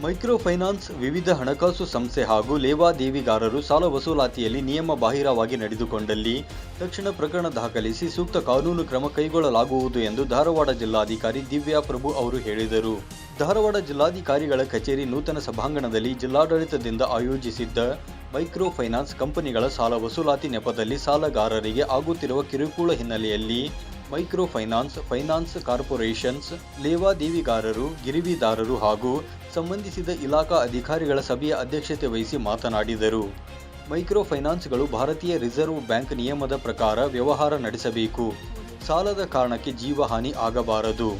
Micro finance ವಿವಿಧ ಹಣಕಾಸು ಸಂಸ್ಥೆ ಹಾಗೂ ಲೇವಾದೇವಿಗಾರರು ಸಾಲ ವಸೂಲಾತಿಯಲ್ಲಿ ನಿಯಮ ಬಾಹಿರವಾಗಿ ನಡೆದುಕೊಂಡಲ್ಲಿ ತಕ್ಷಣ ಪ್ರಕರಣ ದಾಖಲಿಸಿ ಸೂಕ್ತ ಕಾನೂನು ಕ್ರಮ ಕೈಗೊಳ್ಳಲಾಗುವುದು ಎಂದು ಧಾರವಾಡ ಜಿಲ್ಲಾಧಿಕಾರಿ ದಿವ್ಯಾ ಪ್ರಭು ಅವರು ಹೇಳಿದರು. ಧಾರವಾಡ ಜಿಲ್ಲಾಧಿಕಾರಿಗಳ ಕಚೇರಿ ನೂತನ ಸಭಾಂಗಣದಲ್ಲಿ ಜಿಲ್ಲಾಡಳಿತದಿಂದ ಆಯೋಜಿಸಿದ್ದ ಮೈಕ್ರೋ ಫೈನಾನ್ಸ್ ಕಂಪನಿಗಳ ಸಾಲ ವಸೂಲಾತಿ ನೆಪದಲ್ಲಿ ಸಾಲಗಾರರಿಗೆ ಆಗುತ್ತಿರುವ ಕಿರುಕುಳ ಹಿನ್ನೆಲೆಯಲ್ಲಿ ಮೈಕ್ರೋ ಫೈನಾನ್ಸ್ ಫೈನಾನ್ಸ್ ಕಾರ್ಪೊರೇಷನ್ಸ್, ಲೇವಾದೇವಿಗಾರರು, ಗಿರಿವಿದಾರರು ಹಾಗೂ ಸಂಬಂಧಿಸಿದ ಇಲಾಖಾ ಅಧಿಕಾರಿಗಳ ಸಭೆಯ ಅಧ್ಯಕ್ಷತೆ ವಹಿಸಿ ಮಾತನಾಡಿದರು. ಮೈಕ್ರೋ ಫೈನಾನ್ಸ್ಗಳು ಭಾರತೀಯ ರಿಸರ್ವ್ ಬ್ಯಾಂಕ್ ನಿಯಮದ ಪ್ರಕಾರ ವ್ಯವಹಾರ ನಡೆಸಬೇಕು. ಸಾಲದ ಕಾರಣಕ್ಕೆ ಜೀವಹಾನಿ ಆಗಬಾರದು.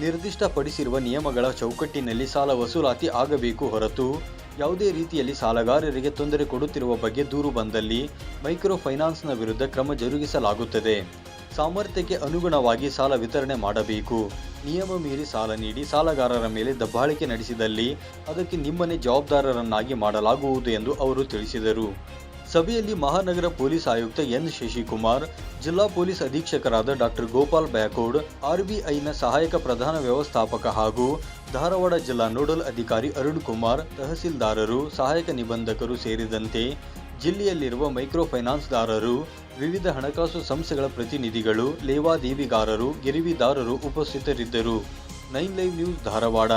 ನಿರ್ದಿಷ್ಟಪಡಿಸಿರುವ ನಿಯಮಗಳ ಚೌಕಟ್ಟಿನಲ್ಲಿ ಸಾಲ ವಸೂಲಾತಿ ಆಗಬೇಕು ಹೊರತು ಯಾವುದೇ ರೀತಿಯಲ್ಲಿ ಸಾಲಗಾರರಿಗೆ ತೊಂದರೆ ಕೊಡುತ್ತಿರುವ ಬಗ್ಗೆ ದೂರು ಬಂದಲ್ಲಿ ಮೈಕ್ರೋ ಫೈನಾನ್ಸ್ನ ವಿರುದ್ಧ ಕ್ರಮ ಜರುಗಿಸಲಾಗುತ್ತದೆ. ಸಾಮರ್ಥ್ಯಕ್ಕೆ ಅನುಗುಣವಾಗಿ ಸಾಲ ವಿತರಣೆ ಮಾಡಬೇಕು. ನಿಯಮ ಮೀರಿ ಸಾಲ ನೀಡಿ ಸಾಲಗಾರರ ಮೇಲೆ ದಬ್ಬಾಳಿಕೆ ನಡೆಸಿದಲ್ಲಿ ಅದಕ್ಕೆ ನಿಮ್ಮನ್ನೇ ಜವಾಬ್ದಾರರನ್ನಾಗಿ ಮಾಡಲಾಗುವುದು ಎಂದು ಅವರು ತಿಳಿಸಿದರು. ಸಭೆಯಲ್ಲಿ ಮಹಾನಗರ ಪೊಲೀಸ್ ಆಯುಕ್ತ ಎನ್. ಶಶಿಕುಮಾರ್, ಜಿಲ್ಲಾ ಪೊಲೀಸ್ ಅಧೀಕ್ಷಕರಾದ ಡಾಕ್ಟರ್ ಗೋಪಾಲ್ ಬ್ಯಾಕೋಡ್ ಆರ್ಬಿಐನ ಸಹಾಯಕ ಪ್ರಧಾನ ವ್ಯವಸ್ಥಾಪಕ ಹಾಗೂ ಧಾರವಾಡ ಜಿಲ್ಲಾ ನೋಡಲ್ ಅಧಿಕಾರಿ ಅರುಣ್ ಕುಮಾರ್, ತಹಸೀಲ್ದಾರರು, ಸಹಾಯಕ ನಿಬಂಧಕರು ಸೇರಿದಂತೆ ಜಿಲ್ಲೆಯಲ್ಲಿರುವ ಮೈಕ್ರೋ ಫೈನಾನ್ಸ್ದಾರರು ವಿವಿಧ ಹಣಕಾಸು ಸಂಸ್ಥೆಗಳ ಪ್ರತಿನಿಧಿಗಳು, ಲೇವಾದೇವಿಗಾರರು, ಗಿರಿವಿದಾರರು ಉಪಸ್ಥಿತರಿದ್ದರು. Nine live news Dharwad.